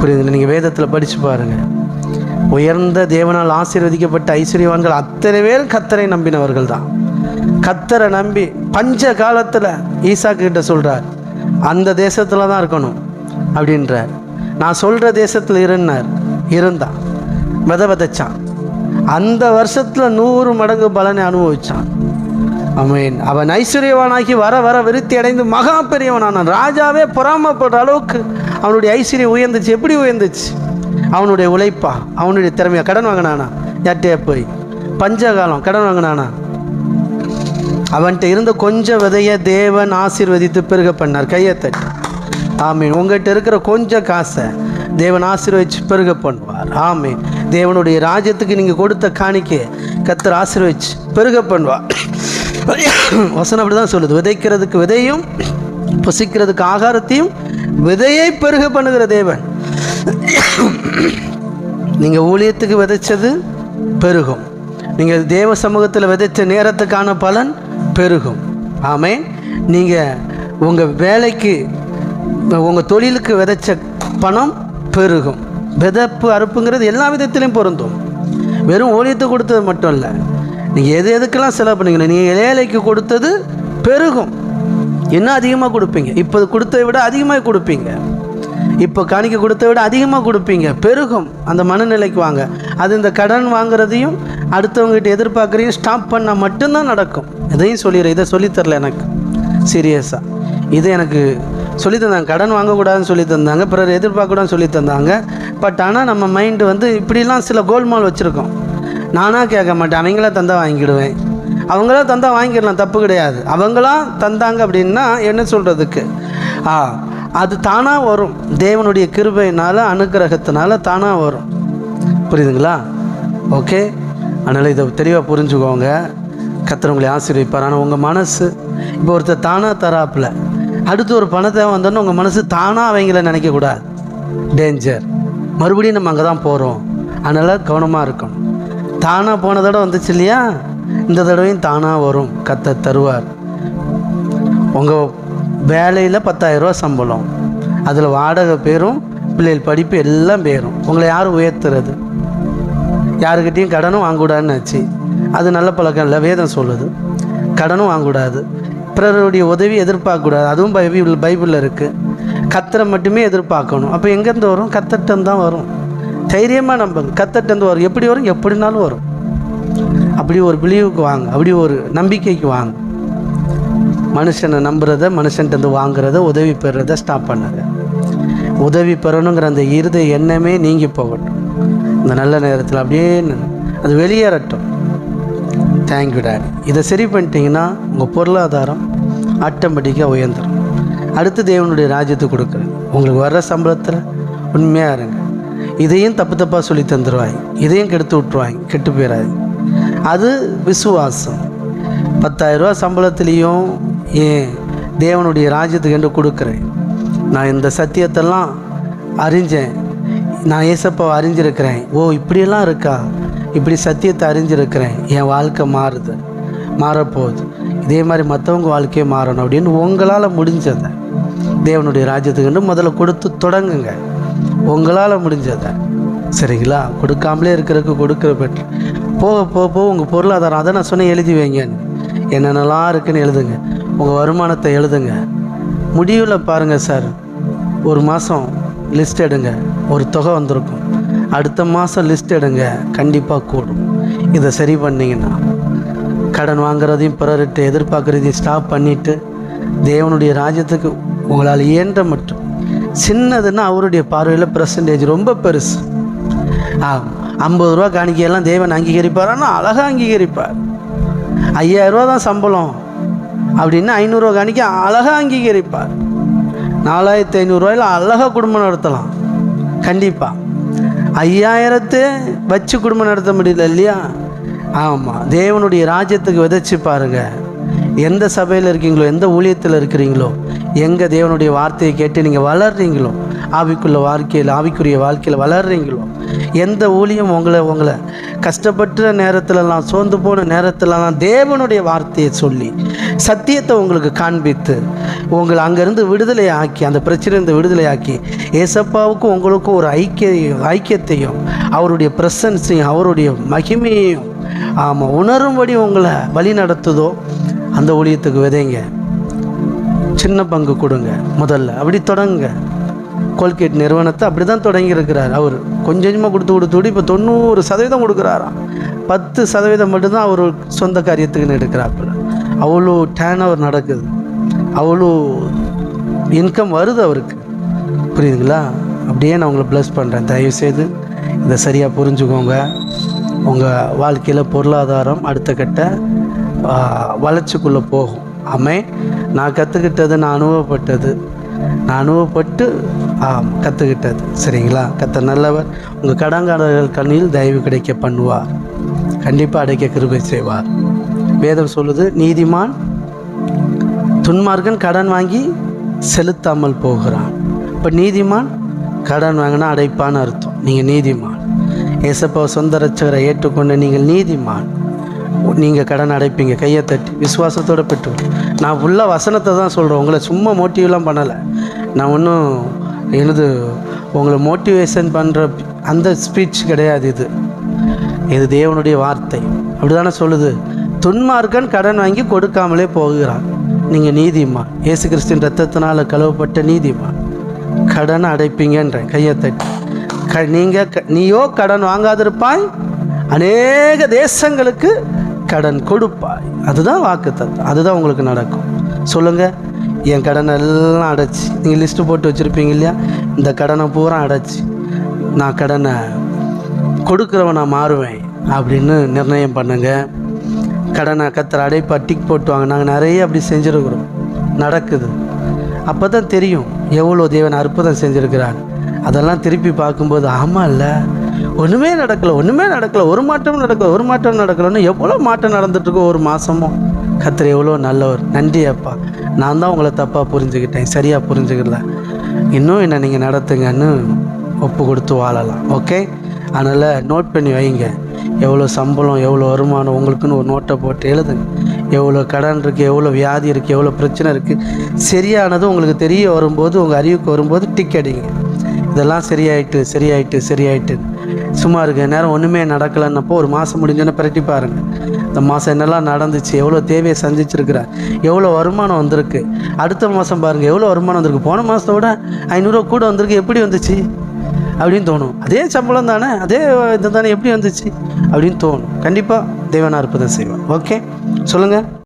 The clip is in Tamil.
புரியுதுங்களா நீங்கள் வேதத்தில் படித்து பாருங்கள் உயர்ந்த தேவனால் ஆசீர்வதிக்கப்பட்ட ஐஸ்வர்யவான்கள் அத்தனை பேர் கத்தரை நம்பினவர்கள் தான். கத்தரை நம்பி பஞ்ச காலத்தில் ஈசாக்கு கிட்ட சொல்கிறார் அந்த தேசத்தில் தான் இருக்கணும் அப்படின்றார். நான் சொல்கிற தேசத்தில் இருந்தார் இருந்தான் வித விதைச்சான் அந்த வருஷத்தில் நூறு மடங்கு பலனை அனுபவித்தான் அவன் அவன் ஐஸ்வர்யவானாகி வர வர விருத்தி அடைந்து மகா பெரியவனானான். ராஜாவே பொறாமப்படுற அளவுக்கு அவனுடைய ஐஸ்வர்யம் உயர்ந்துச்சு. எப்படி உயர்ந்துச்சு? அவனுடைய உழைப்பா? அவனுடைய திறமையா? கடன் வாங்கினானா? யார்கிட்டயே போய்? பஞ்சகாலம். கடன் வாங்கினானா? அவன்கிட்ட இருந்த கொஞ்சம் விதைய தேவன் ஆசீர்வதித்து பெருக பண்ணார். கையத்தட்டு ஆமீன். உங்கள்கிட்ட இருக்கிற கொஞ்சம் காசை தேவன் ஆசீர்வதிச்சு பெருக பண்ணுவார். ஆமீன். தேவனுடைய ராஜ்யத்துக்கு நீங்கள் கொடுத்த காணிக்கை கத்தர் ஆசீர்வதிச்சு பெருக பண்ணுவார். வசனம் அப்படி தான் சொல்லுது. விதைக்கிறதுக்கு விதையும் புசிக்கிறதுக்கு ஆகாரத்தையும் விதையை பெருக பண்ணுகிற தேவன். நீங்கள் ஊழியத்துக்கு விதைச்சது பெருகும். நீங்கள் தேவ சமூகத்தில் விதைச்ச நேரத்துக்கான பலன் பெருகும். ஆமே நீங்கள் உங்கள் வேலைக்கு உங்கள் தொழிலுக்கு விதைச்ச பணம் பெருகும். விதப்பு அறுப்புங்கிறது எல்லா விதத்திலையும் பொருந்தும். வெறும் ஊழியத்துக்கு கொடுத்தது மட்டும் இல்லை நீங்கள் எது எதுக்கெல்லாம் செலவு பண்ணிக்கணும் நீங்கள் ஏழைக்கு கொடுத்தது பெருகும். இன்னும் அதிகமாக கொடுப்பீங்க? இப்போ கொடுத்ததை விட அதிகமாக கொடுப்பீங்க. இப்போ காணிக்க கொடுத்த விட அதிகமாக கொடுப்பீங்க. பெருகும் அந்த மனநிலைக்கு வாங்க. அது இந்த கடன் வாங்குறதையும் அடுத்தவங்ககிட்ட எதிர்பார்க்குறையும் ஸ்டாப் பண்ணால் மட்டும்தான் நடக்கும். இதையும் சொல்லிடுறேன் இதை சொல்லித்தரல எனக்கு. சீரியஸாக இது எனக்கு சொல்லி தந்தாங்க. கடன் வாங்கக்கூடாதுன்னு சொல்லி தந்தாங்க. பிறர் எதிர்பார்க்கக்கூடாதுன்னு சொல்லி தந்தாங்க. பட் ஆனால் நம்ம மைண்டு வந்து இப்படிலாம் சில கோல்மால் வச்சுருக்கோம். நானாக கேட்க மாட்டேன். அவங்களா தந்தால் வாங்கிடுவேன். அவங்களா தந்தா வாங்கிடலாம் தப்பு கிடையாது. அவங்களா தந்தாங்க அப்படின்னா என்ன சொல்கிறதுக்கு ஆ அது தானாக வரும். தேவனுடைய கிருபையினால் அனுகிரகத்தினால தானாக வரும். புரியுதுங்களா? ஓகே? அதனால் இதை தெளிவாக புரிஞ்சுக்கோங்க. கர்த்தர் உங்களை ஆனால் உங்கள் மனசு இப்போ ஒருத்தர் தானாக தராப்பில் அடுத்து ஒரு பணத்தை வந்தோன்னு உங்கள் மனசு தானாக அவங்கள நினைக்கக்கூடாது டேஞ்சர் மறுபடியும் நம்ம அங்கே தான் போகிறோம் அதனால் கவனமாக இருக்கணும். தானாக போன தடவை வந்துச்சு இல்லையா? இந்த தடவையும் தானாக வரும் கத்த தருவார். உங்கள் வேலையில் பத்தாயிரரூவா சம்பளம். அதில் வாடகை பேரும் பிள்ளைகள் படிப்பு எல்லாம் பேரும். உங்களை யார் உயர்த்துறது? யாருக்கிட்டேயும் கடனும் வாங்கக்கூடாதுன்னு ஆச்சு. அது நல்ல பழக்கம் இல்லை வேதம் சொல்லுது. கடனும் வாங்கக்கூடாது. பிறருடைய உதவி எதிர்பார்க்கக்கூடாது. அதுவும் பைபிள் பைபிளில் இருக்குது கத்தரை மட்டுமே எதிர்பார்க்கணும். அப்போ எங்கேருந்து வரும்? கத்தட்டம் தான் வரும். தைரியமாக நம்புங்க. கத்தட்டேருந்து வரும். எப்படி வரும்? எப்படினாலும் வரும். அப்படி ஒரு பிலீவுக்கு வாங்க அப்படி ஒரு நம்பிக்கைக்கு வாங்க. மனுஷனை நம்புறத மனுஷன்ட்டு வாங்குறத உதவி பெறுறத ஸ்டாப் பண்ணுங்க. உதவி பெறணுங்கிற அந்த இருதய எண்ணமே நீங்கி போகட்டும். இந்த நல்ல நேரத்தில் அப்படியே அது வெளியேறட்டும். தேங்க்யூ டாடி இதை சரி பண்ணிட்டீங்கன்னா உங்கள் பொருளாதாரம் ஆட்டோமேட்டிக்காக உயர்ந்துடும் அடுத்து தேவனுடைய ராஜ்யத்துக்கு கொடுக்குறேன். உங்களுக்கு வர்ற சம்பளத்தில் உண்மையாக இருங்க. இதையும் தப்பு தப்பாக சொல்லி தந்துடுவாங்க இதையும் கெடுத்து விட்ருவாங்க கெட்டு போயிடாது அது விசுவாசம். பத்தாயிரரூவா சம்பளத்துலேயும் ஏன் தேவனுடைய ராஜ்யத்துக்கு என்று கொடுக்குறேன். நான் இந்த சத்தியத்தெல்லாம் அறிஞ்சேன். நான் ஏசப்பாவை அறிஞ்சிருக்கிறேன். ஓ இப்படியெல்லாம் இருக்கா? இப்படி சத்தியத்தை அறிஞ்சிருக்கிறேன். என் வாழ்க்கை மாறுது. மாறப்போகுது. இதே மாதிரி மற்றவங்க வாழ்க்கையே மாறணும் அப்படின்னு உங்களால் முடிஞ்சதை தேவனுடைய ராஜ்யத்துக்கு முதல்ல கொடுத்து தொடங்குங்க. உங்களால் முடிஞ்சதை. சரிங்களா? கொடுக்காமலே இருக்கிறதுக்கு கொடுக்குற பெற்று போக போக போக உங்கள் பொருளாதாரம். அதை நான் சொன்னேன் எழுதி வைங்கன்னு. என்னென்னலாம் இருக்குன்னு எழுதுங்க. உங்கள் வருமானத்தை எழுதுங்க. முடிவில் பாருங்கள் சார். ஒரு மாதம் லிஸ்ட் எடுங்க. ஒரு தொகை வந்திருக்கும். அடுத்த மாதம் லிஸ்ட் எடுங்க. கண்டிப்பாக கூடும். இதை சரி பண்ணிங்கன்னா கடன் வாங்குறதையும் பிறர்கிட்ட எதிர்பார்க்குறதையும் ஸ்டாப் பண்ணிவிட்டு தேவனுடைய ராஜ்யத்துக்கு உங்களால் இயன்ற மட்டும். சின்னதுன்னா அவருடைய பார்வையில் பர்சன்டேஜ் ரொம்ப பெருசு. ஆ ஐம்பது ரூபா காணிக்கையெல்லாம் தேவன் அங்கீகரிப்பாரான்னா அழகாக அங்கீகரிப்பார். ஐயாயிரம் ரூபா தான் சம்பளம். அப்படின்னா ஐநூறுரூவா காணிக்க அழகாக அங்கீகரிப்பார். நாலாயிரத்தி ஐநூறுரூவாயில் அழகாக குடும்பம் நடத்தலாம். கண்டிப்பாக ஐயாயிரத்தை வச்சு குடும்பம் நடத்த முடியல இல்லையா? ஆமாம் தேவனுடைய ராஜ்யத்துக்கு விதைச்சி பாருங்க. எந்த சபையில் இருக்கீங்களோ எந்த ஊழியத்தில் இருக்கிறீங்களோ எங்கே தேவனுடைய வார்த்தையை கேட்டு நீங்கள் வளர்றீங்களோ ஆவிக்குள்ள வாழ்க்கையில் ஆவிக்குரிய வாழ்க்கையில் வளர்றீங்களோ எந்த ஊழியம் உங்களை உங்களை கஷ்டப்பட்ட நேரத்திலலாம் சோர்ந்து போன நேரத்திலலாம் தேவனுடைய வார்த்தையை சொல்லி சத்தியத்தை உங்களுக்கு காண்பித்து உங்களை அங்கேருந்து விடுதலை ஆக்கி அந்த பிரச்சனையிலிருந்து விடுதலை ஆக்கி ஏசப்பாவுக்கும் உங்களுக்கும் ஒரு ஐக்கிய ஐக்கியத்தையும் அவருடைய பிரசன்ஸையும் அவருடைய மகிமையையும் ஆமாம் உணரும்படி உங்களை வழி நடத்துதோ அந்த ஊழியத்துக்கு விதைங்க. சின்ன பங்கு கொடுங்க முதல்ல. அப்படி தொடங்குங்க. கோல்கேட் நிறுவனத்தை அப்படி தான் தொடங்கியிருக்கிறார். அவர் கொஞ்சம் கொஞ்சமாக கொடுத்து கொடுத்து இப்போ தொண்ணூறு சதவீதம் கொடுக்குறாராம். பத்து சதவீதம் மட்டும்தான் அவர் சொந்த காரியத்துக்குன்னு எடுக்கிறாப்புல அவ்வளோ டேன் அவர் நடக்குது. அவ்வளோ இன்கம் வருது அவருக்கு. புரியுதுங்களா? அப்படியே நான் உங்களை ப்ளஸ் பண்ணுறேன் தயவுசெய்து இதை சரியாக புரிஞ்சுக்கோங்க. உங்கள் வாழ்க்கையில் பொருளாதாரம் அடுத்த கட்ட வளர்ச்சிக்குள்ளே போகும். ஆமே நான் கற்றுக்கிட்டது நான் அனுபவப்பட்டது. நான் அனுபவப்பட்டு கற்றுக்கிட்டது சரிங்களா? கத்த நல்லவர். உங்கள் கடங்காரர்கள் கண்ணில் தயவு கிடைக்க பண்ணுவார். கண்டிப்பாக அடைக்க கிருபை செய்வார். வேதம் சொல்லுது நீதிமான் துன்மார்க்கன் கடன் வாங்கி செலுத்தாமல் போகிறான். இப்போ நீதிமான் கடன் வாங்கினா அடைப்பான்னு அர்த்தம். நீங்கள் நீதிமான். இயேசப்பா சொந்த ரட்சகரை ஏற்றுக்கொண்ட நீங்கள் நீதிமான். நீங்கள் கடன் அடைப்பீங்க கையை தட்டி விசுவாசத்தோடு பெற்று நான் ஃபுல்லாக வசனத்தை தான் சொல்கிறேன் உங்களை சும்மா மோட்டிவ்லாம் பண்ணலை. நான் ஒன்றும் எழுது உங்களை மோட்டிவேஷன் பண்ணுற அந்த ஸ்பீச் கிடையாது இது. இது தேவனுடைய வார்த்தை. அப்படி தானே சொல்லுது. துன்மார்க்கன் கடன் வாங்கி கொடுக்காமலே போகிறான். நீங்கள் நீதிம்மா இயேசு கிறிஸ்தின் ரத்தத்தினால் கழுவப்பட்ட நீதிமா. கடன் அடைப்பீங்கன்றேன் கையை தட்டி. க நீங்கள் க நீயோ கடன் வாங்காதிருப்பாய். அநேக தேசங்களுக்கு கடன் கொடுப்பாய். அதுதான் வாக்கு தத்துவம் அதுதான் உங்களுக்கு நடக்கும். சொல்லுங்கள் என் கடனை எல்லாம் அடைச்சி. நீங்கள் லிஸ்ட்டு போட்டு வச்சுருப்பீங்க இல்லையா? இந்த கடனை பூரா அடைச்சி. நான் கடனை கொடுக்குறவன் நான் மாறுவேன் அப்படின்னு நிர்ணயம் பண்ணுங்க. கடனை கத்துற அடைப்பா டிக் போட்டுவாங்க நாங்கள் நிறைய அப்படி செஞ்சுருக்குறோம். நடக்குது. அப்போ தான் தெரியும். எவ்வளோ தேவன் அற்புதம் செஞ்சுருக்கிறார். அதெல்லாம் திருப்பி பார்க்கும்போது ஆமாம் இல்லை ஒன்றுமே நடக்கலை ஒன்றுமே நடக்கலை. ஒரு மாற்றம் நடக்கலை ஒரு மாற்றம் நடக்கலைன்னு எவ்வளோ மாற்றம் நடந்துட்டுருக்கோம் ஒரு மாதமும் கத்திர எவ்வளோ நல்லவர். நன்றி அப்பா. நான் தான் உங்களை தப்பாக புரிஞ்சுக்கிட்டேன். சரியாக புரிஞ்சுக்கல இன்னும் என்ன நீங்கள் நடத்துங்கன்னு ஒப்பு கொடுத்து வாழலாம். ஓகே அதனால் நோட் பண்ணி வைங்க. எவ்வளோ சம்பளம் எவ்வளோ வருமானம் உங்களுக்குன்னு ஒரு நோட்டை போட்டு எழுதுங்க. எவ்வளோ கடன் இருக்குது எவ்வளோ வியாதி இருக்குது எவ்வளோ பிரச்சனை இருக்குது சரியானது உங்களுக்கு தெரிய வரும்போது உங்கள் அறிவுக்கு வரும்போது டிக் அடிங்க. இதெல்லாம் சரியாயிட்டு சரியாயிட்டு சரியாயிட்டு சும்மா இருக்க நேரம் ஒன்றுமே நடக்கலைன்னப்போ ஒரு மாதம் முடிஞ்சோன்னே பிரட்டி பாருங்கள் இந்த மாதம் என்னெல்லாம் நடந்துச்சு எவ்வளோ தேவையை சந்திச்சிருக்கிறேன் எவ்வளோ வருமானம் வந்திருக்கு அடுத்த மாதம் பாருங்கள் எவ்வளோ வருமானம் வந்திருக்கு. போன மாதத்தை விட ஐநூறுரூவா கூட வந்திருக்கு எப்படி வந்துச்சு? அப்படின்னு தோணும். அதே சம்பளம் தானே அதே இது தானே எப்படி வந்துச்சு? அப்படின்னு தோணும். கண்டிப்பாக தேவனா இருப்பதை செய்வேன் ஓகே? சொல்லுங்கள்